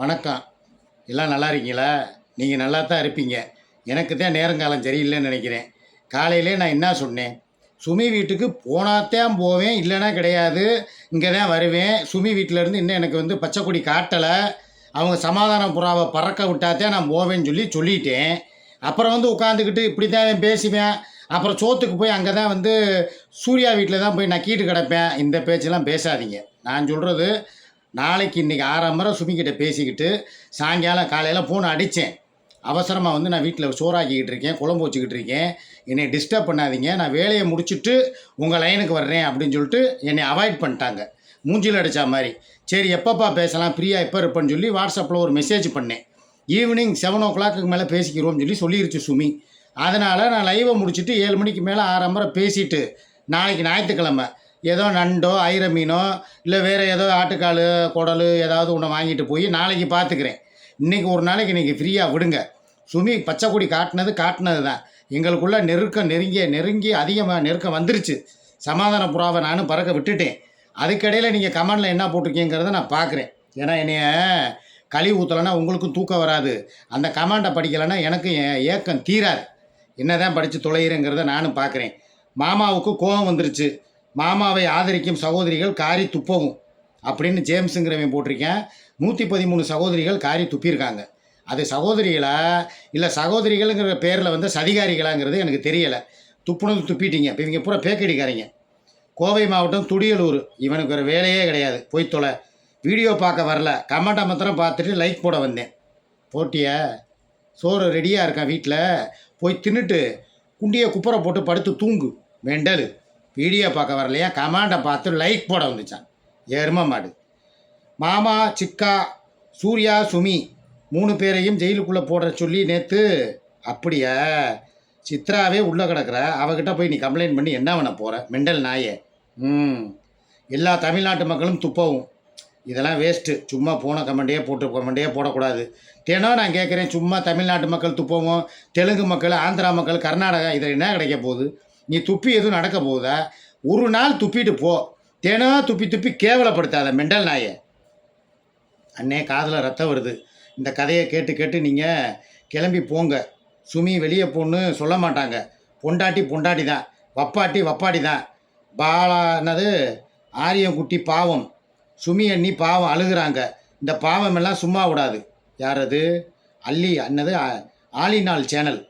வணக்கம். எல்லாம் நல்லா இருக்கீங்களா? நீங்கள் நல்லா தான் இருப்பீங்க. எனக்கு தான் நேரங்காலம் சரியில்லைன்னு நினைக்கிறேன். காலையிலே நான் என்ன சொன்னேன்? சுமி வீட்டுக்கு போனாத்தான் போவேன் இல்லைன்னா கிடையாது. இங்கே தான் வருவேன். சுமி வீட்டிலேருந்து இன்னும் எனக்கு வந்து பச்சை கொடி காட்டலை. அவங்க சமாதான புறாவை பறக்க விட்டாத்தான் நான் போவேன்னு சொல்லி சொல்லிட்டேன். அப்புறம் வந்து உட்காந்துக்கிட்டு இப்படி தான் பேசுவேன். அப்புறம் சோத்துக்கு போய் அங்கே தான் வந்து சூர்யா வீட்டில் தான் போய் நக்கிட்டு கிடப்பேன். இந்த பேச்செல்லாம் பேசாதீங்க. நான் சொல்கிறது நாளைக்கு இன்றைக்கி முறை சுமிக்கிட்ட பேசிக்கிட்டு சாயங்காலம் காலையில் ஃபோன் அடித்தேன் அவசரமாக வந்து நான் வீட்டில் சோறாக்கிக்கிட்டு இருக்கேன் குழம்பு வச்சுக்கிட்டு இருக்கேன். என்னை டிஸ்டர்ப் பண்ணாதீங்க. நான் வேலையை முடிச்சுட்டு உங்கள் லைனுக்கு வர்றேன் அப்படின்னு சொல்லிட்டு என்னை அவாய்ட் பண்ணிட்டாங்க. மூஞ்சில் அடித்தா மாதிரி. சரி எப்பப்பா பேசலாம்? ஃப்ரீயாக எப்போ இருப்பேன்னு சொல்லி வாட்ஸ்அப்பில் ஒரு மெசேஜ் பண்ணேன். ஈவினிங் செவன் ஓ கிளாக்கு மேலே பேசிக்கிறோம்னு சொல்லி சொல்லிருச்சு சுமி. அதனால் நான் லைவை முடிச்சுட்டு ஏழு மணிக்கு மேலே ஆறரை பேசிட்டு நாளைக்கு ஞாயிற்றுக்கிழமை ஏதோ நண்டோ ஐர மீனோ இல்லை வேறு ஏதோ ஆட்டுக்கால் குடல் ஏதாவது ஒன்று வாங்கிட்டு போய் நாளைக்கு பார்த்துக்கிறேன் இன்றைக்கி ஒரு நாளைக்கு இன்றைக்கி ஃப்ரீயாக விடுங்க. சுமி பச்சைக்குடி காட்டினது காட்டினது தான். எங்களுக்குள்ளே நெருக்கம் நெருங்கிய நெருங்கி அதிகமாக நெருக்கம் வந்துருச்சு. சமாதான புறாவை நானும் பறக்க விட்டுட்டேன். அதுக்கிடையில் நீங்கள் கமெண்டில் என்ன போட்டிருக்கீங்கிறத நான் பார்க்குறேன் ஏன்னா என்னைய களி ஊற்றலைன்னா உங்களுக்கும் தூக்கம் வராது. அந்த கமாண்டை படிக்கலைன்னா எனக்கு என் ஏக்கம் தீராது. என்னதான் படித்து தொலைகிறேங்கிறத நானும் பார்க்குறேன் மாமாவுக்கு கோபம் வந்துருச்சு. மாமாவை ஆதரிக்கும் சகோதரிகள் காரி துப்பவும் அப்படின்னு ஜேம்ஸுங்கிறவன் போட்டிருக்கேன். நூற்றி பதிமூணு சகோதரிகள் காரி துப்பியிருக்காங்க. அது சகோதரிகளா? இல்லை சகோதரிகள்ங்கிற பேரில் வந்து சதிகாரிகளாங்கிறது எனக்கு தெரியலை. துப்புனது துப்பிட்டீங்க. இப்போ இவங்க பூரா பேக்கடிக்காரங்க கோவை மாவட்டம் துடியலூர். இவனுக்கு ஒரு வேலையே கிடையாது. போய் தொலை. வீடியோ பார்க்க வரல. கமெண்ட்டை மாத்திரம் பார்த்துட்டு லைக் போட வந்தேன். போட்டிய? சோறு ரெடியாக இருக்கான் வீட்டில் போய் தின்னுட்டு குண்டியை குப்புற போட்டு படுத்து தூங்கு. மெண்டல் வீடியோ பார்க்க வரலையா? கமாண்டை பார்த்து லைக் போட வந்துச்சான். எரும மாடு. மாமா சிக்கா சூர்யா சுமி மூணு பேரையும் ஜெயிலுக்குள்ளே போட சொல்லி நேற்று அப்படியா? சித்ராவே உள்ளே கிடக்குற. அவகிட்ட போய் நீ கம்ப்ளைண்ட் பண்ணி என்ன பண்ண போகிற மெண்டல் நாயே. ம். எல்லா தமிழ்நாட்டு மக்களும் துப்பவும். இதெல்லாம் வேஸ்ட்டு சும்மா போன கமெண்டையே போட்டு கமெண்டையே போடக்கூடாது. தினம் நான் கேட்குறேன் சும்மா தமிழ்நாட்டு மக்கள் துப்பவும் தெலுங்கு மக்கள் ஆந்திரா மக்கள் கர்நாடகா இதில் என்ன கிடைக்க போகுது? நீ துப்பி எதுவும் நடக்க போகுதா? ஒரு நாள் துப்பிட்டு போ. தினம் துப்பி துப்பி கேவலப்படுத்தாத மெண்டல் நாயை. அண்ணே காதில் ரத்தம் வருது. இந்த கதையை கேட்டு கேட்டு நீங்கள் கிளம்பி போங்க. சுமி வெளியே போன்னு சொல்ல மாட்டாங்க. பொண்டாட்டி பொண்டாட்டி தான். வப்பாட்டி வப்பாட்டி தான். பாலா ஆரியங்குட்டி பாவம். சுமி அண்ணி பாவம் அழுகுறாங்க. இந்த பாவம் எல்லாம் சும்மா விடாது. யார் அது? அல்லி அன்னது ஆ- ஆலிநாள் சேனல்.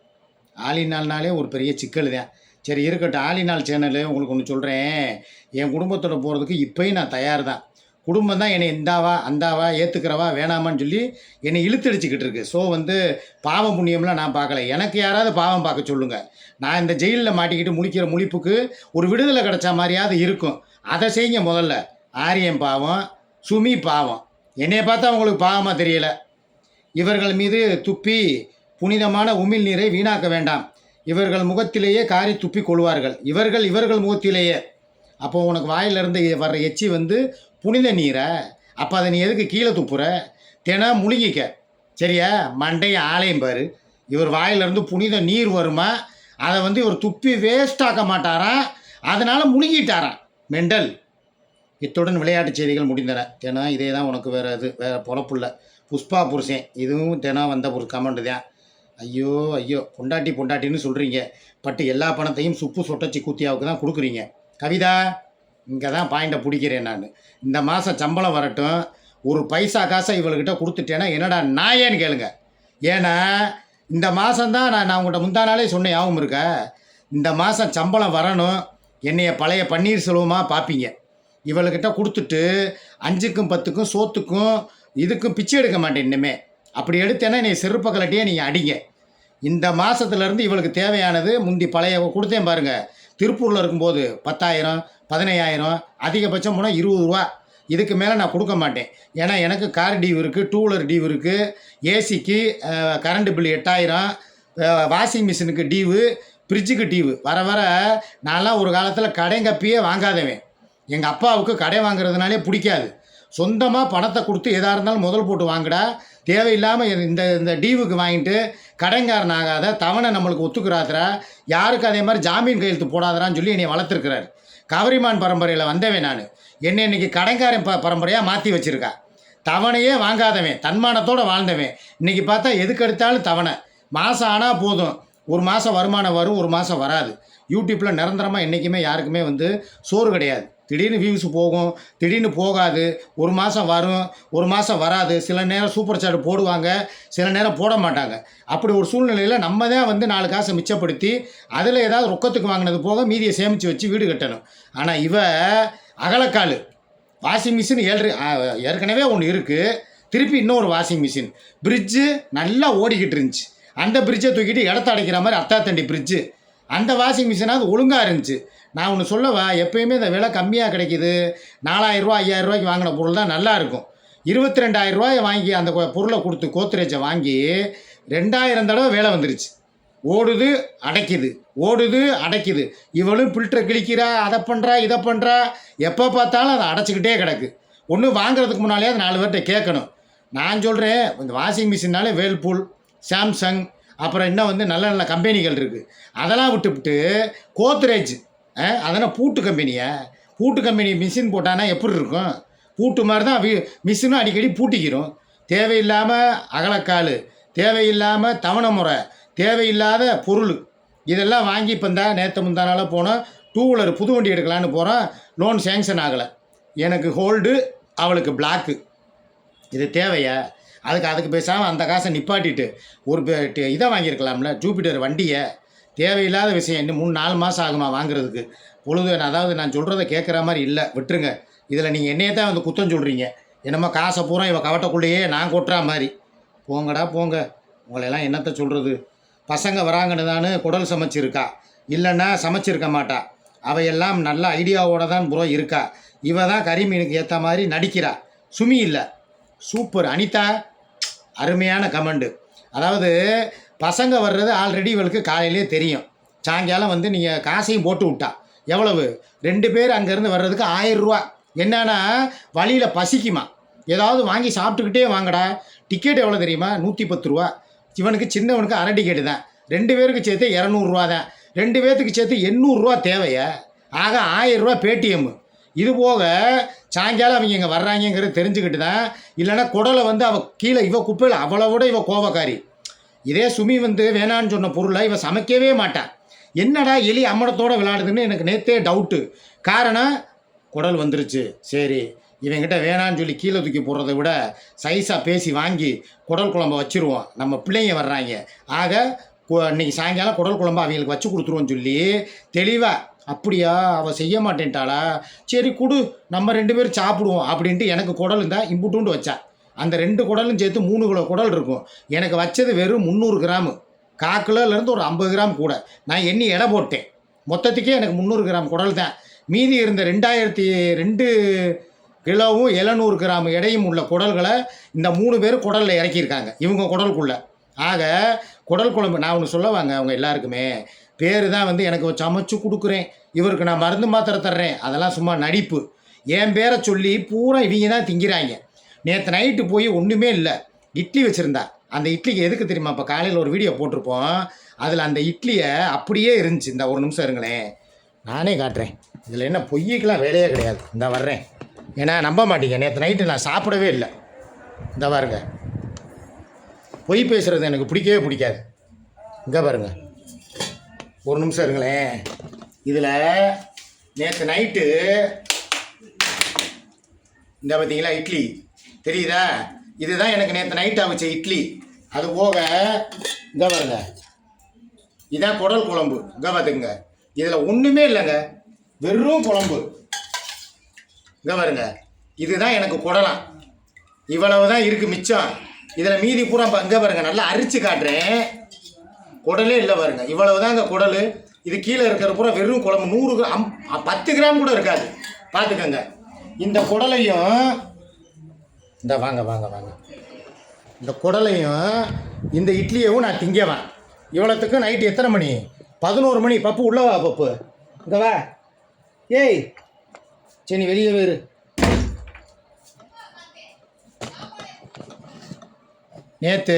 ஆலிநாள்னாலே ஒரு பெரிய சிக்கல் தான். சரி இருக்கட்டும். ஆலிநாள் சேனலு உங்களுக்கு ஒன்று சொல்கிறேன் என் குடும்பத்தோட போகிறதுக்கு இப்போயும் நான் தயார் தான் குடும்பம் தான் என்னை இந்தாவா அந்தாவா ஏற்றுக்கிறவா வேணாமான்னு சொல்லி என்னை இழுத்தடிச்சிக்கிட்டு இருக்கு. ஸோ வந்து பாவம் புண்ணியம்லாம் நான் பார்க்கல. எனக்கு யாராவது பாவம் பார்க்க சொல்லுங்கள் நான் இந்த ஜெயிலில் மாட்டிக்கிட்டு முழிக்கிற முழிப்புக்கு ஒரு விடுதலை கிடைச்ச மாதிரியாவது இருக்கும். அதை செய்யுங்க முதல்ல. ஆரியம் பாவம் சுமி பாவம். என்னையை பார்த்தா அவங்களுக்கு பாவமாக தெரியலை. இவர்கள் மீது துப்பி புனிதமான உமிழ் நீரை வீணாக்க வேண்டாம். இவர்கள் முகத்திலேயே காரி துப்பி கொள்வார்கள். இவர்கள் இவர்கள் முகத்திலேயே. அப்போ உனக்கு வாயிலிருந்து வர்ற எச்சி வந்து புனித நீரை. அப்போ அதை நீ எதுக்கு கீழே துப்புற? தினம் முழுகிக்க. சரியா? மண்டைய ஆலயம் பாரு. இவர் வாயிலிருந்து புனித நீர் வருமா? அதை வந்து இவர் துப்பி வேஸ்டாக்க மாட்டாராம். அதனால் முழுகிட்டாராம். மெண்டல். இத்துடன் விளையாட்டு செய்திகள் முடிந்தன. தினம் இதே தான் உனக்கு வேறு இது வேறு பொழப்புள்ள புஷ்பா புருஷன் இதுவும் தினம் வந்த ஒரு கமெண்ட் தான். ஐயோ ஐயோ பொண்டாட்டி பொண்டாட்டின்னு சொல்கிறீங்க பட் எல்லா பணத்தையும் சுப்பு சொட்டச்சி குத்தியாவுக்கு தான் கொடுக்குறீங்க. கவிதா இங்கே தான் பாயிண்ட்டை பிடிக்கிறேன் நான். இந்த மாதம் சம்பளம் வரட்டும். ஒரு பைசா காசை இவள்கிட்ட கொடுத்துட்டேன்னா என்னடா நாயேன்னு கேளுங்க. ஏன்னா இந்த மாதம்தான் நான் நான் உங்கள்கிட்ட முந்தா நாளே சொன்னேன் ஞாபகம் இருக்கா? இந்த மாதம் சம்பளம் வரணும். என்னைய பழைய பன்னீர் செல்வமாக பார்ப்பீங்க இவள்கிட்ட கொடுத்துட்டு அஞ்சுக்கும் பத்துக்கும் சோத்துக்கும் இதுக்கும் பிச்சை எடுக்க மாட்டேன் இன்னுமே அப்படி எடுத்தேன்னா நீ செருப்பை கலட்டியே நீங்கள் அடிங்க. இந்த மாதத்துலேருந்து இவளுக்கு தேவையானது முந்தி பழைய கொடுத்தேன் பாருங்க. திருப்பூரில் இருக்கும்போது பத்தாயிரம் பதினையாயிரம் அதிகபட்சம் போனால் இருபது ரூபா. இதுக்கு மேலே நான் கொடுக்க மாட்டேன். ஏன்னா எனக்கு கார் டியூ இருக்குது டூ வீலர் டியூ இருக்குது ஏசிக்கு கரண்ட் பில் எட்டாயிரம் வாஷிங் மிஷினுக்கு டியூவு ஃப்ரிட்ஜுக்கு டியூவு வர வர நான்லாம் ஒரு காலத்தில் கடைங்கப்பியே வாங்காதவன். எங்கள் அப்பாவுக்கு கடை வாங்குறதுனாலே பிடிக்காது. சொந்தமாக பணத்தை கொடுத்து எதாக இருந்தாலும் முதல் போட்டு வாங்குடா. தேவையில்லாமல் இந்த இந்த டீவுக்கு வாங்கிட்டு கடைங்காரன் ஆகாத தவணை நம்மளுக்கு ஒத்துக்கிறாத்திரா யாருக்கு அதே மாதிரி ஜாமீன் கையெழுத்து போடாதரான்னு சொல்லி என்னை வளர்த்துருக்கிறார். கவரிமான் பரம்பரையில் வந்தவன் நான். என்னை இன்னைக்கு கடைங்காரன் ப பரம்பரையாக மாற்றி வச்சுருக்கா. தவணையே வாங்காதவன் தன்மானத்தோடு வாழ்ந்தவன். இன்றைக்கி பார்த்தா எதுக்கு எடுத்தாலும் தவணை. மாதம் ஆனால் போதும். ஒரு மாதம் வருமானம் வரும் ஒரு மாதம் வராது. யூடியூப்பில் நிரந்தரமாக என்றைக்குமே யாருக்குமே வந்து சோறு கிடையாது. திடீர்னு வியூஸ் போகும் திடீர்னு போகாது ஒரு மாதம் வரும் ஒரு மாதம் வராது சில நேரம் சூப்பர் சாட் போடுவாங்க சில நேரம் போட மாட்டாங்க. அப்படி ஒரு சூழ்நிலையில் நம்ம தான் வந்து நாலு காசை மிச்சப்படுத்தி அதில் ஏதாவது ரொக்கத்துக்கு வாங்கினது போக மீதியை சேமித்து வச்சு வீடு கட்டணும். ஆனால் இவ அகலக்கால். வாஷிங் மிஷின் ஏழு ஏற்கனவே ஒன்று இருக்குது திருப்பி இன்னொரு வாஷிங் மிஷின். பிரிட்ஜு நல்லா ஓடிக்கிட்டு இருந்துச்சு. அந்த பிரிட்ஜை தூக்கிட்டு இடத்த அடைக்கிற மாதிரி அத்தாத்தண்டி பிரிட்ஜு அந்த வாஷிங் மிஷினாவது ஒழுங்காக இருந்துச்சு. நான் ஒன்று சொல்லவா எப்பயுமே இந்த விலை கம்மியாக கிடைக்குது. நாலாயிரரூவா ஐயாயிரரூவாய்க்கு வாங்கின பொருள் தான் நல்லாயிருக்கும் இருபத்தி ரெண்டாயிரரூவாயை வாங்கி அந்த பொருளை கொடுத்து கோத்ரேஜை வாங்கி ரெண்டாயிரம் தடவை வேலை வந்துருச்சு. ஓடுது அடைக்குது. ஓடுது அடைக்குது. இவளும் ஃபில்டரை கிழிக்கிறா அதை பண்ணுறா இதை பண்ணுறா எப்போ பார்த்தாலும் அதை அடைச்சிக்கிட்டே கிடக்கு. ஒன்று வாங்குறதுக்கு முன்னாலே அது நாலு பேர்கிட்ட கேட்கணும். நான் சொல்கிறேன் இந்த வாஷிங் மிஷின்னாலே வேல்பூல் சாம்சங் அப்புறம் இன்னும் வந்து நல்ல நல்ல கம்பெனிகள் இருக்குது அதெல்லாம் விட்டுவிட்டு கோத்ரேஜ் அதெல்லாம் பூட்டு கம்பெனியா பூட்டு கம்பெனி மிஷின் போட்டானா எப்படி இருக்கும்? பூட்டு மாதிரி தான் வீ மிஷினும் அடிக்கடி பூட்டிக்கிறோம் தேவையில்லாமல் அகலக்கால் தேவையில்லாமல் தவணை முறை தேவையில்லாத பொருள் இதெல்லாம் வாங்கி இப்போ இந்த நேற்று முந்தானால போனோம். டூ வீலர் புது வண்டி எடுக்கலான்னு போகிறோம் லோன் சேங்ஷன் ஆகலை. எனக்கு ஹோல்டு அவளுக்கு பிளாக்கு இது தேவையா? அதுக்கு அதுக்கு பேசாமல் அந்த காசை நிப்பாட்டிட்டு ஒரு இதை வாங்கியிருக்கலாம்ல? ஜூபிட்டர் வண்டியை தேவையில்லாத விஷயம் இன்னும் மூணு நாலு மாதம் ஆகுமா வாங்குறதுக்கு? பொழுது அதாவது நான் சொல்கிறத கேட்குற மாதிரி இல்லை. விட்டுருங்க. இதில் நீங்கள் என்னையே தான் வந்து குத்தம் சொல்கிறீங்க என்னமோ காசை பூரா இவன் கவட்டக்குள்ளேயே நான் கொட்டுறா மாதிரி. போங்கடா போங்க. உங்களெல்லாம் என்னத்த சொல்கிறது பசங்க வராங்கன்னு தானே குடல் சமைச்சிருக்கா? இல்லைன்னா சமைச்சிருக்க மாட்டா. அவையெல்லாம் நல்ல ஐடியாவோட தான் ப்ரோ இருக்கா? இவ தான் கறி மீனுக்கு ஏற்ற மாதிரி நடிக்கிறா. சுமி இல்லை. சூப்பர். அனிதா அருமையான கமெண்டு. அதாவது பசங்க வர்றது ஆல்ரெடி இவளுக்கு காலையிலே தெரியும். சாயங்காலம் வந்து நீங்கள் காசையும் போட்டு விட்டா. எவ்வளவு? ரெண்டு பேர் அங்கேருந்து வர்றதுக்கு ஆயிரரூவா என்னன்னா வழியில் பசிக்குமா? ஏதாவது வாங்கி சாப்பிட்டுக்கிட்டே வாங்கடா. டிக்கெட் எவ்வளோ தெரியுமா? நூற்றி பத்து ரூபா. இவனுக்கு சின்னவனுக்கு அரை டிக்கெட்டு தான். ரெண்டு பேருக்கு சேர்த்து இரநூறுவா தான். ரெண்டு பேர்த்துக்கு சேர்த்து எண்ணூறுரூவா தேவையா. ஆக ஆயிரம் ரூபா இது போக சாயங்காலம் அவங்க இங்கே வர்றாங்கங்கிறது தெரிஞ்சுக்கிட்டு தான் இல்லைன்னா குடலை வந்து அவள் கீழே இவ குப்பையில் அவளை விட இவ கோபக்காரி. இதே சுமி வந்து வேணான்னு சொன்ன பொருளை இவ சமைக்கவே மாட்டான் என்னடா எலி அம்மடத்தோடு விளையாடுதுன்னு எனக்கு நேற்றே டவுட்டு காரணம் குடல் வந்துருச்சு. சரி இவங்கிட்ட வேணான்னு சொல்லி கீழே தூக்கி போடுறதை விட சைஸாக பேசி வாங்கி குடல் குழம்பு வச்சிருவோம். நம்ம பிள்ளைங்க வர்றாங்க. ஆக கு- இன்னைக்கு சாயங்காலம் குடல் குழம்பு அவங்களுக்கு வச்சு கொடுத்துருவோன்னு சொல்லி தெளிவாக அப்படியா? அவள் செய்ய மாட்டேன்ட்டாளா? சரி கொடு நம்ம ரெண்டு பேரும் சாப்பிடுவோம் அப்படின்ட்டு எனக்கு குடல் இருந்தால் இம்புட்டுண்டு வச்சா. அந்த ரெண்டு குடலும் சேர்த்து மூணு கிலோ குடல் இருக்கும். எனக்கு வச்சது வெறும் முந்நூறு கிராமு. காக்கிலோலேருந்து ஒரு ஐம்பது கிராம் கூட. நான் எண்ணி எடை போட்டேன். மொத்தத்துக்கே எனக்கு முந்நூறு கிராம் குடல் தான். மீதி இருந்த ரெண்டாயிரத்தி ரெண்டு கிலோவும் எழுநூறு கிராம் எடையும் உள்ள குடல்களை இந்த மூணு பேர் குடலில் இறக்கியிருக்காங்க. இவங்க குடலுக்குள்ளே ஆக குடல் குழம்பு நான் ஒன்று சொல்ல வாங்க அவங்க எல்லாருக்குமே. பேர் தான் வந்து எனக்கு சமைச்சு கொடுக்குறேன். இவருக்கு நான் மருந்து மாத்திரை தர்றேன். அதெல்லாம் சும்மா நடிப்பு. என் பேரை சொல்லி பூரா இவங்க தான் திங்கிறாங்க. நேற்று நைட்டு போய் ஒன்றுமே இல்லை. இட்லி வச்சுருந்தா. அந்த இட்லிக்கு எதுக்கு தெரியுமா? இப்போ காலையில் ஒரு வீடியோ போட்டிருப்போம். அதில் அந்த இட்லியை அப்படியே இருந்துச்சு இந்த ஒரு நிமிஷம் இருங்களேன். நானே காட்டுறேன். இதில் என்ன பொய்யக்கெல்லாம் வேலையே கிடையாது. இந்த வர்றேன். ஏன்னா நம்ப மாட்டீங்க. நேற்று நைட்டு நான் சாப்பிடவே இல்லை. இந்த பாருங்க. பொய் பேசுகிறது எனக்கு பிடிக்கவே பிடிக்காது. இங்கே பாருங்க. ஒரு நிமிஷம் இருங்களேன். இதில் நேற்று நைட்டு இந்த பார்த்தீங்களா இட்லி. தெரியுதா? இதுதான் எனக்கு நேற்று நைட் அவிச்ச இட்லி. அது போக இந்த பாருங்க. இதான் குடல் குழம்பு. இங்கே பார்த்துக்குங்க இதில் ஒன்றுமே இல்லைங்க. வெறும் குழம்பு. இங்கே பாருங்க. இதுதான் எனக்கு குடலாம். இவ்வளவு தான் இருக்குது மிச்சம். இதில் மீதி பூரா இப்போ இங்கே பாருங்க நல்லா அரிச்சு காட்டுறேன். குடலே இல்லை பாருங்க. இவ்வளவு தான் இங்கே குடல். இது கீழே இருக்கிற பூரா வெறும் குழம்பு. நூறு கிராம் பத்து கிராம் கூட இருக்காது. பார்த்துக்கங்க இந்த குடலையும் இந்த வாங்க வாங்க வாங்க. இந்த குடலையும் இந்த இட்லியவும் நான் திங்கவேன். இவ்வளோத்துக்கு நைட்டு எத்தனை மணி? பதினோரு மணி. பப்பு உள்ளவா பப்பு. இங்கே வா. ஏய் சரி வெளியே வேறு நேற்று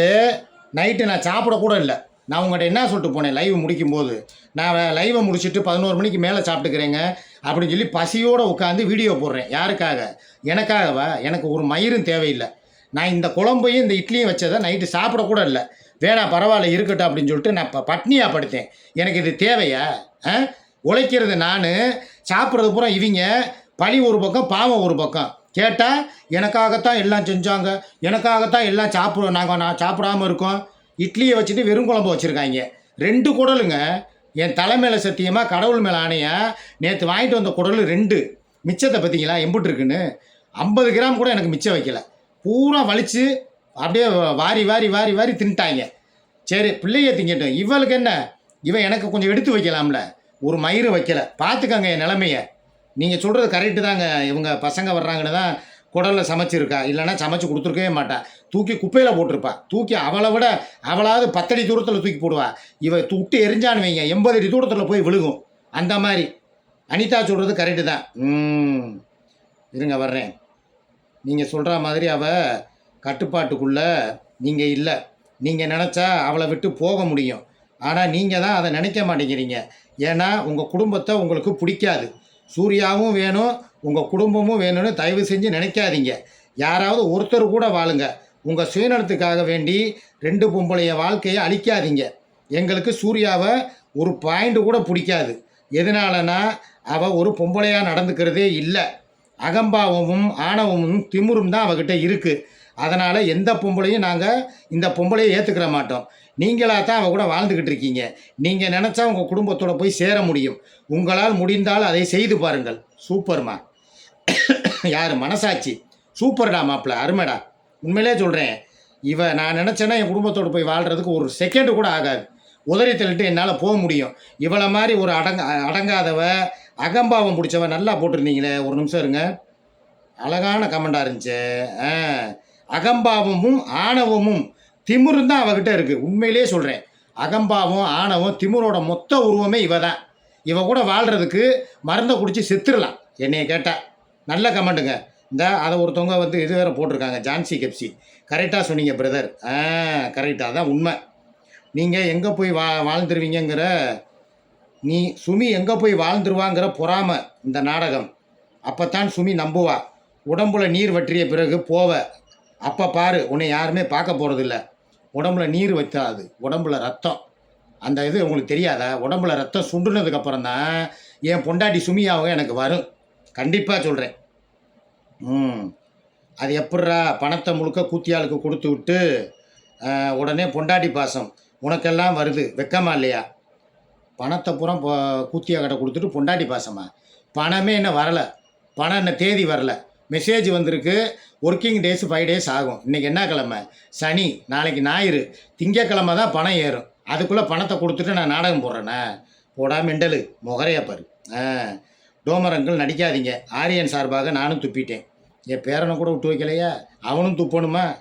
நைட்டு நான் சாப்பிடக்கூட இல்லை. நான் உங்கள்கிட்ட என்ன சொல்லிட்டு போனேன்? லைவ் முடிக்கும்போது. நான் லைவை முடிச்சுட்டு பதினோரு மணிக்கு மேலே சாப்பிட்டுக்கிறேங்க. அப்படின்னு சொல்லி பசியோடு உட்காந்து வீடியோ போடுறேன். யாருக்காக? எனக்காகவா? எனக்கு ஒரு மயிரும் தேவையில்லை. நான் இந்த குழம்பையும் இந்த இட்லியும் வச்சதை நைட்டு சாப்பிடக்கூட இல்லை. வேணாம் பரவாயில்ல இருக்கட்டும் அப்படின்னு சொல்லிட்டு நான் இப்போ பட்னியாக படுத்தேன். எனக்கு இது தேவையா? ஆ? உழைக்கிறது நான். சாப்பிட்றது பூரா இவங்க. பழி ஒரு பக்கம் பாவம் ஒரு பக்கம். கேட்டால் எனக்காகத்தான் எல்லாம் செஞ்சாங்க. எனக்காகத்தான் எல்லாம் சாப்பிடுவோம் நாங்கள் நான் சாப்பிடாம இருக்கோம். இட்லியை வச்சுட்டு வெறும் குழம்பு வச்சுருக்காங்க. ரெண்டு குடலுங்க. என் தலை மேலே சத்தியமாக கடவுள் மேலே ஆணையா நேற்று வாங்கிட்டு வந்த குடல் ரெண்டு. மிச்சத்தை பார்த்தீங்களா? எம்பிட்டுருக்குன்னு ஐம்பது கிராம் கூட எனக்கு மிச்சம் வைக்கல. பூரா வலிச்சு அப்படியே வாரி வாரி வாரி வாரி தின்ட்டாங்க. சரி பிள்ளைய திங்கட்டும். இவளுக்கு என்ன? இவன் எனக்கு கொஞ்சம் எடுத்து வைக்கலாம்ல. ஒரு மயிறு வைக்கல. பார்த்துக்கங்க என் நிலமையை. நீங்கள் சொல்கிறது கரெக்டு தாங்க. இவங்க பசங்க வர்றாங்கன்னு தான் குடலில் சமைச்சிருக்கா இல்லைன்னா சமைச்சு கொடுத்துருக்கவே மாட்டா. தூக்கி குப்பையில் போட்டிருப்பா. தூக்கி அவளை விட அவளாவது பத்தடி தூரத்தில் தூக்கி போடுவா. இவ துட்டு எரிஞ்சான்னு வைங்க எண்பது அடி தூரத்தில் போய் விழுகும். அந்த மாதிரி. அனிதா சொல்கிறது கரெக்டு தான். ம். இருங்க வர்றேன். நீங்கள் சொல்கிற மாதிரி அவள் கட்டுப்பாட்டுக்குள்ளே நீங்கள் இல்லை. நீங்கள் நினச்சா அவளை விட்டு போக முடியும். ஆனால் நீங்கள் தான் அதை நினைக்க மாட்டேங்கிறீங்க. ஏன்னா உங்கள் குடும்பத்தை உங்களுக்கு பிடிக்காது. சூர்யாவும் வேணும் உங்கள் குடும்பமும் வேணும்னு தயவு செஞ்சு நினைக்காதீங்க. யாராவது ஒருத்தர் கூட வாழுங்க. உங்கள் சுயநலத்துக்காக வேண்டி ரெண்டு பொம்பளைய வாழ்க்கையை அழிக்காதீங்க. எங்களுக்கு சூர்யாவை ஒரு பாயிண்ட் கூட பிடிக்காது. எதனாலனா அவள் ஒரு பொம்பளையாக நடந்துக்கிறதே இல்லை. அகம்பாவமும் ஆணவமும் திமிரும் தான் அவகிட்ட இருக்குது அதனால் எந்த பொம்பளையும் நாங்கள் இந்த பொம்பளையை ஏற்றுக்கிற மாட்டோம். நீங்களாக தான் அவள் கூட வாழ்ந்துக்கிட்டு இருக்கீங்க. நீங்கள் நினச்சா உங்கள் குடும்பத்தோடு போய் சேர முடியும். உங்களால் முடிந்தால் அதை செய்து பாருங்கள். சூப்பர்மா. யார்? மனசாட்சி. சூப்பர்டா மாப்பிள்ள அருமைடா. உண்மையிலே சொல்கிறேன் இவ நான் நினச்சேன்னா என் குடும்பத்தோடு போய் வாழ்கிறதுக்கு ஒரு செகண்டு கூட ஆகாது. உதறி தள்ளிட்டு என்னால் போக முடியும். இவளை மாதிரி ஒரு அடங்க அடங்காதவ அகம்பாவம் பிடிச்சவ நல்லா போட்டிருந்தீங்களே. ஒரு நிமிஷம் இருங்க. அழகான கமெண்டாக இருந்துச்சு. ஆ அகம்பாவமும் ஆணவமும் திமுரும் தான் அவகிட்ட இருக்குது உண்மையிலே சொல்கிறேன் அகம்பாவம் ஆணவம் திமுரோட மொத்த உருவமே இவ தான் இவ கூட வாழ்கிறதுக்கு மருந்தை குடித்து செத்துடலாம் என்னைய கேட்டால் நல்ல கமெண்ட்டுங்க. இந்த அதை ஒருத்தவங்க வந்து இது வேறு போட்டிருக்காங்க ஜான்சி கெப்சி. கரெக்டாக சொன்னீங்க பிரதர் ஆ கரெக்டாக தான் உண்மை. நீங்கள் எங்கே போய் வா வாழ்ந்துருவீங்கங்கிற நீ சுமி எங்கே போய் வாழ்ந்துருவாங்கிற பொறாமை இந்த நாடகம். அப்போத்தான் சுமி நம்புவா. உடம்புல நீர் வற்றிய பிறகு போவ. அப்போ பாரு உன்னை யாருமே பார்க்க போகிறதில்ல உடம்புல நீர் வைத்தாது. உடம்புல ரத்தம். அந்த இது உங்களுக்கு தெரியாதா? உடம்புல ரத்தம் சுண்டுனதுக்கப்புறம் தான் என் பொண்டாட்டி சுமியாவும் எனக்கு வரும். கண்டிப்பாக சொல்கிறேன் ம். அது எப்பட்றா பணத்தை முழுக்க கூத்தியாளுக்கு கொடுத்து விட்டு உடனே பொண்டாட்டி பாசம் உனக்கெல்லாம் வருது வெக்கமா இல்லையா? பணத்தை பூரா கூத்தியா கடை கொடுத்துட்டு பொண்டாட்டி பாசமா? பணமே என்ன வரலை. பணம் என்ன தேதி வரல. மெசேஜ் வந்திருக்கு. ஒர்க்கிங் டேஸ் ஃபைவ் டேஸ் ஆகும். இன்றைக்கி என்ன கிழமை? சனி. நாளைக்கு ஞாயிறு. திங்கக்கிழமை தான் பணம் ஏறும். அதுக்குள்ளே பணத்தை கொடுத்துட்டு நான் நாடகம் போடுறேனே? போடா மெண்டலு. முகரையா பாரு. ஆ. டோமரங்கள் நடிக்காதீங்க. ஆரியன் சார்பாக நானும் துப்பிட்டேன். என் பேரனை கூட விட்டு வைக்கலையா? அவனும் துப்பணுமா?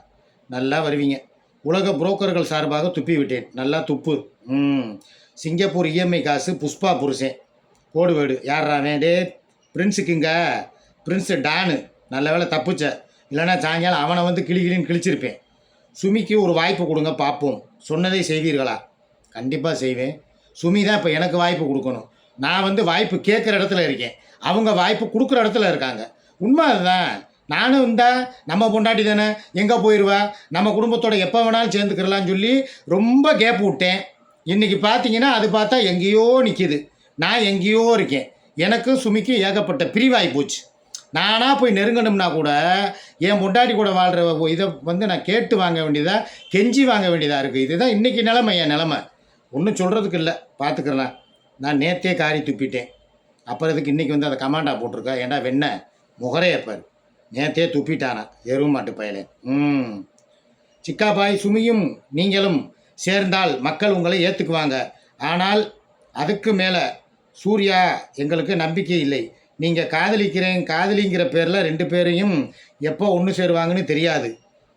நல்லா வருவீங்க. உலக புரோக்கர்கள் சார்பாக துப்பி விட்டேன். நல்லா துப்பு. ம். சிங்கப்பூர் இஎம்ஐ காசு புஷ்பா புருஷன். கோடு வேடு. யாரா வேண்டே பிரின்ஸுக்குங்க. பிரின்ஸு டானு. நல்ல வேளை தப்புச்ச. இல்லைன்னா சாயங்காலம் அவனை வந்து கிளி கிளின்னு கிழிச்சிருப்பேன். சுமிக்கு ஒரு வாய்ப்பு கொடுங்க பார்ப்போம். சொன்னதை செய்வீர்களா? கண்டிப்பாக செய்வேன். சுமி தான் இப்போ எனக்கு வாய்ப்பு கொடுக்கணும். நான் வந்து வாய்ப்பு கேட்குற இடத்துல இருக்கேன். அவங்க வாய்ப்பு கொடுக்குற இடத்துல இருக்காங்க. உண்மை அதுதான். நானும் இருந்தால் நம்ம பொண்டாட்டி தானே எங்கே போயிடுவா நம்ம குடும்பத்தோட எப்போ வேணாலும் சேர்ந்துக்கிறலாம்னு சொல்லி ரொம்ப கேப் விட்டேன். இன்றைக்கி பார்த்தீங்கன்னா அது பார்த்தா எங்கேயோ நிற்கிது நான் எங்கேயோ இருக்கேன். எனக்கும் சுமிக்கும் ஏகப்பட்ட பிரிவாகி போச்சு. நானாக போய் நெருங்கணும்னா கூட என் பொண்டாட்டி கூட வாழ்கிற இதை வந்து நான் கேட்டு வாங்க வேண்டியதாக கெஞ்சி வாங்க வேண்டியதாக இருக்குது இதுதான் இன்றைக்கி நிலமை என் நிலமை. ஒன்றும் சொல்கிறதுக்கு இல்லை. பார்த்துக்கிறேன் நான் நேத்தே காரி துப்பிட்டேன். அப்புறம் இதுக்கு இன்றைக்கி வந்து அதை கமாண்டா போட்டிருக்கா? ஏன்டா வெண்ண? முகரையப்பார். நேத்தே துப்பிட்டானா எருவு மாட்டு பயலே. ம். சிக்காபாய் சுமியும் நீங்களும் சேர்ந்தால் மக்கள் உங்களை ஏற்றுக்குவாங்க ஆனால் அதுக்கு மேலே சூர்யா எங்களுக்கு நம்பிக்கை இல்லை. நீங்கள் காதலிக்கிறேன் காதலிங்கிற பேரில் ரெண்டு பேரையும் எப்போ ஒன்று சேருவாங்கன்னு தெரியாது.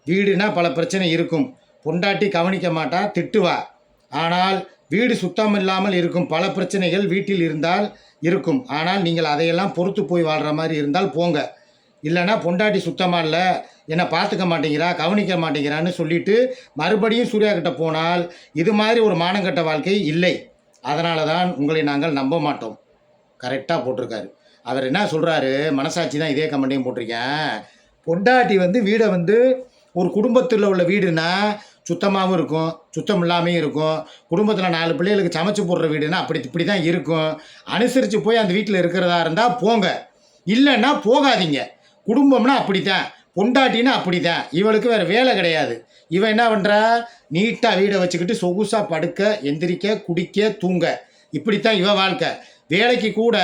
வீடுனா பல பிரச்சனை இருக்கும். பொண்டாட்டி கவனிக்க மாட்டா திட்டுவா. ஆனால் வீடு சுத்தம் இல்லாமல் இருக்கும். பல பிரச்சனைகள் வீட்டில் இருந்தால் இருக்கும். ஆனால் நீங்கள் அதையெல்லாம் பொறுத்து போய் வாழ்கிற மாதிரி இருந்தால் போங்க. இல்லைன்னா பொண்டாட்டி சுத்தமாக இல்லை என்னை பார்த்துக்க மாட்டேங்கிறா கவனிக்க மாட்டேங்கிறான்னு சொல்லிட்டு மறுபடியும் சூர்யா கிட்ட போனால் இது மாதிரி ஒரு மானங்கட்ட வாழ்க்கை இல்லை. அதனால தான் உங்களை நாங்கள் நம்ப மாட்டோம். கரெக்டாக போட்டிருக்காரு. அவர் என்ன சொல்கிறாரு மனசாட்சி தான் இதே கமெண்ட்டையும் போட்டிருக்கேன். பொண்டாட்டி வந்து வீடை வந்து ஒரு குடும்பத்தில் உள்ள வீடுனா சுத்தமாகவும் இருக்கும் சுத்தம் இல்லாமையும் இருக்கும். குடும்பத்தில் நாலு பிள்ளைகளுக்கு சமைச்சு போடுற வீடுனா அப்படி இப்படி தான் இருக்கும். அனுசரித்து போய் அந்த வீட்டில் இருக்கிறதா இருந்தால் போங்க. இல்லைன்னா போகாதீங்க. குடும்பம்னா அப்படித்தான் பொண்டாட்டினா அப்படித்தான். இவளுக்கு வேறு வேலை கிடையாது. இவன் என்ன பண்ணுறா நீட்டாக வீடை வச்சுக்கிட்டு சொகுசாக படுக்க எந்திரிக்க குடிக்க தூங்க. இப்படித்தான் இவன் வாழ்க்கை. வேலைக்கு கூட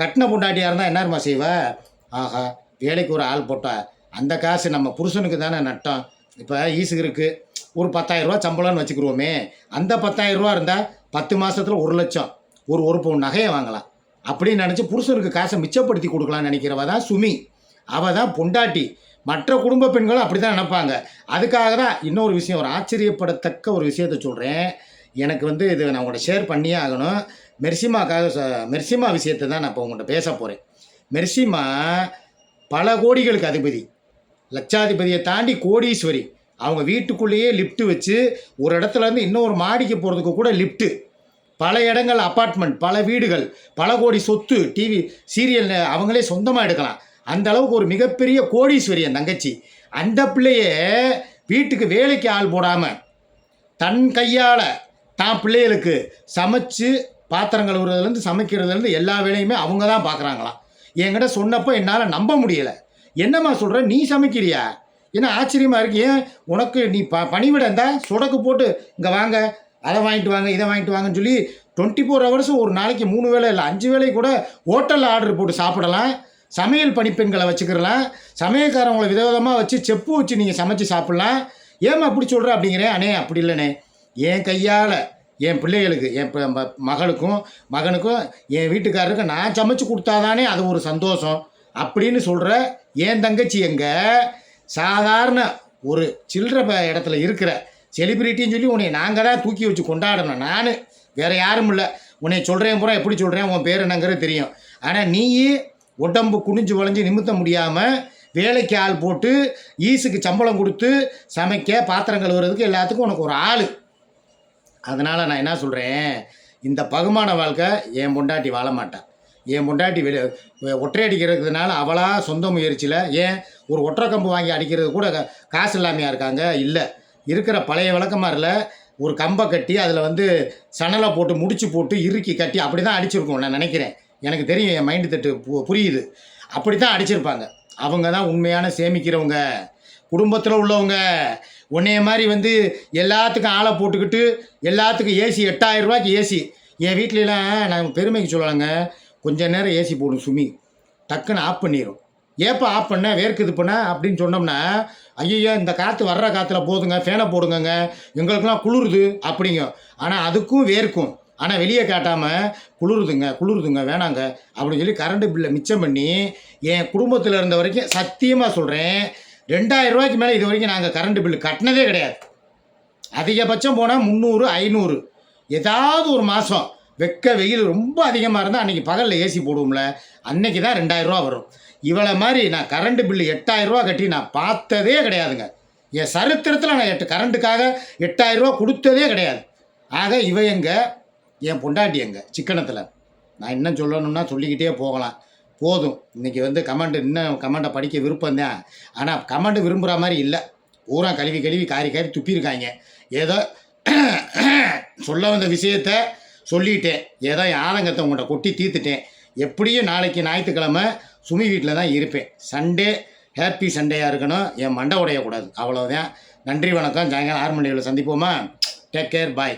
கட்டின பொண்டாட்டியாக இருந்தால் என்னருமா செய்வ? ஆஹா வேலைக்கு ஒரு ஆள் போட்டா அந்த காசு நம்ம புருஷனுக்கு தானே நட்டம். இப்போ ஈசுகருக்கு ஒரு பத்தாயிரரூவா சம்பளம்னு வச்சுக்கிருவோமே. அந்த பத்தாயிரரூவா இருந்தால் பத்து மாதத்தில் ஒரு லட்சம். ஒரு ஒரு பவுன் நகையை வாங்கலாம். அப்படின்னு நினச்சி புருஷனுக்கு காசை மிச்சப்படுத்தி கொடுக்கலாம்னு நினைக்கிறவ தான் சுமி. அவள் தான் பொண்டாட்டி. மற்ற குடும்ப பெண்களும் அப்படி தான் நினைப்பாங்க. அதுக்காக தான் இன்னொரு விஷயம் ஒரு ஆச்சரியப்படத்தக்க ஒரு விஷயத்த சொல்கிறேன் எனக்கு வந்து இது நான் உங்கள்கிட்ட ஷேர் பண்ணியே ஆகணும். மெர்சிமாக்காக மெர்சிமா விஷயத்தை தான் நான் இப்போ உங்கள்கிட்ட பேச போகிறேன் மெர்சிமா பல கோடிகளுக்கு அதிபதி. லட்சாதிபதியை தாண்டி கோடீஸ்வரி. அவங்க வீட்டுக்குள்ளேயே லிஃப்ட்டு வச்சு ஒரு இடத்துல இருந்து இன்னொரு மாடிக்கு போகிறதுக்கு கூட லிஃப்ட்டு பல இடங்கள் அப்பார்ட்மெண்ட் பல வீடுகள் பல கோடி சொத்து டிவி சீரியல் அவங்களே சொந்தமாக எடுக்கலாம். அந்த அளவுக்கு ஒரு மிகப்பெரிய கோடீஸ்வரி என் தங்கச்சி. அந்த பிள்ளையே வீட்டுக்கு வேலைக்கு ஆள் போடாமல் தன் கையால் தான் பிள்ளைகளுக்கு சமைச்சு பாத்திரம் கழுவுறதுலேருந்து சமைக்கிறதுலேருந்து எல்லா வேலையுமே அவங்க தான் பார்க்குறாங்களாம் என்கிட்ட சொன்னப்போ என்னால் நம்ப முடியலை. என்னம்மா சொல்கிற நீ சமைக்கிறியா? ஏன்னா ஆச்சரியமாக இருக்கு? ஏன் உனக்கு நீ ப பணிவிட இருந்தால் சுடக்கு போட்டு இங்கே வாங்க அதை வாங்கிட்டு வாங்க இதை வாங்கிட்டு வாங்கன்னு சொல்லி டுவெண்ட்டி ஃபோர் ஹவர்ஸும் ஒரு நாளைக்கு மூணு வேளை இல்லை அஞ்சு வேலை கூட ஹோட்டலில் ஆர்டர் போட்டு சாப்பிடலாம். சமையல் பணிப்பெண்களை வச்சுக்கிறலாம். சமயக்காரவங்களை விதவிதமாக வச்சு செப்பு வச்சு நீங்கள் சமைச்சு சாப்பிட்லாம். ஏம்மா அப்படி சொல்கிற அப்படிங்கிறேன். அண்ணே அப்படி இல்லைண்ணே. என் கையால் என் பிள்ளைகளுக்கு என் ம- மகளுக்கும் மகனுக்கும் என் வீட்டுக்காரருக்கும் நான் சமைச்சு கொடுத்தாதானே அது ஒரு சந்தோஷம். அப்படின்னு சொல்கிற என் தங்கச்சி எங்கே? சாதாரண ஒரு சில்லற ப- இடத்துல இருக்கிற செலிபிரிட்டின்னு சொல்லி உன்னை நாங்கள் தான் தூக்கி வச்சு கொண்டாடணும். நான். வேறு யாரும் இல்லை. உன்னை சொல்கிறேன் பூரா எப்படி சொல்கிறேன் உன் பேர் என்னங்கிறது தெரியும். ஆனால் நீ உடம்பு குனிஞ்சு வளைஞ்சு நிமித்த முடியாமல் வேலைக்கு ஆள் போட்டு ஈஸுக்கு சம்பளம் கொடுத்து சமைக்க பாத்திரம் கழுவுறதுக்கு எல்லாத்துக்கும் உனக்கு ஒரு ஆள். அதனால் நான் என்ன சொல்கிறேன் இந்த பகுமான வாழ்க்கை என் பொண்டாட்டி வாழ மாட்டான் என் பொண்டாட்டி வெளி ஒற்றை அடிக்கிறதுனால அவளாக சொந்த முயற்சியில் ஏன் ஒரு ஒற்றை கம்பு வாங்கி அடிக்கிறது கூட காசு இல்லாமையாக இருக்காங்க? இல்லை. இருக்கிற பழைய விளக்கமாரில் ஒரு கம்பை கட்டி அதில் வந்து சணலை போட்டு முடிச்சு போட்டு இறுக்கி கட்டி அப்படி தான் அடிச்சிருக்கோம் நான் நினைக்கிறேன். எனக்கு தெரியும் என் மைண்டு தட்டு பு- புரியுது. அப்படி தான் அடிச்சிருப்பாங்க. அவங்க தான் உண்மையான சேமிக்கிறவங்க. குடும்பத்தில் உள்ளவங்க. உன்னைய மாதிரி வந்து எல்லாத்துக்கும் ஆளை போட்டுக்கிட்டு எல்லாத்துக்கும் ஏசி எட்டாயிரம் ரூபாய்க்கு ஏசி. என் வீட்லலாம் நான் பெருமைக்கு சொல்லலாங்க. கொஞ்ச நேரம் ஏசி போடும் சுமி. டக்குன்னு ஆஃப் பண்ணிடும் ஏப்பா ஆஃப் பண்ண வேர்க்குது பண்ண அப்படின்னு சொன்னோம்னா ஐயோ இந்த காற்று வர்ற காற்றுல போதுங்க ஃபேனை போடுங்கங்க. எங்களுக்கெல்லாம் குளிருது அப்படிங்க. ஆனால் அதுக்கும் வேர்க்கும். ஆனால் வெளியே காட்டாமல் குளிருதுங்க குளிருதுங்க வேணாங்க அப்படின்னு சொல்லி கரண்ட் பில்லை மிச்சம் பண்ணி என் குடும்பத்தில் இருந்த வரைக்கும் சத்தியமாக சொல்கிறேன் ரெண்டாயிரம் ரூபாய்க்கு மேலே இது வரைக்கும் நாங்கள் கரண்ட் பில்லு கட்டினதே கிடையாது. அதிகபட்சம் போனால் முந்நூறு ஐநூறு. ஏதாவது ஒரு மாதம் வெக்க வெயில் ரொம்ப அதிகமாக இருந்தால் அன்றைக்கி பகலில் ஏசி போடுவோம்ல அன்னைக்கு தான் ரெண்டாயிரரூவா வரும். இவளை மாதிரி நான் கரண்ட் பில்லு எட்டாயிரரூவா கட்டி நான் பார்த்ததே கிடையாதுங்க. என் சரித்திரத்தில் நான் எட்டு கரண்ட்டுக்காக எட்டாயிரரூவா கொடுத்ததே கிடையாது. ஆக இவ எங்கள் என் பொண்டாட்டி எங்கே? சிக்கனத்தில். நான் இன்னும் சொல்லணும்னா சொல்லிக்கிட்டே போகலாம். போதும். இன்றைக்கி வந்து கமெண்ட் இன்னும் கமெண்ட்டை படிக்க விருப்பம் தான். ஆனால் கமெண்ட் விரும்புகிற மாதிரி இல்லை. பூரா கழுவி கழுவி காரி காரி துப்பியிருக்காங்க ஏதோ சொல்ல வந்த விஷயத்த சொல்லிட்டேன். ஏதோ என் ஆதங்கத்தை உங்கள்கிட்ட கொட்டி தீர்த்துட்டேன். எப்படியும் நாளைக்கு ஞாயிற்றுக்கிழமை சுமி வீட்டில் தான் இருப்பேன். சண்டே ஹாப்பி சண்டேயாக இருக்கணும். என் மண்டை உடையக்கூடாது. அவ்வளோதான் நன்றி வணக்கம். சாயங்காலம் ஆறு மணி சந்திப்போமா? Take care bye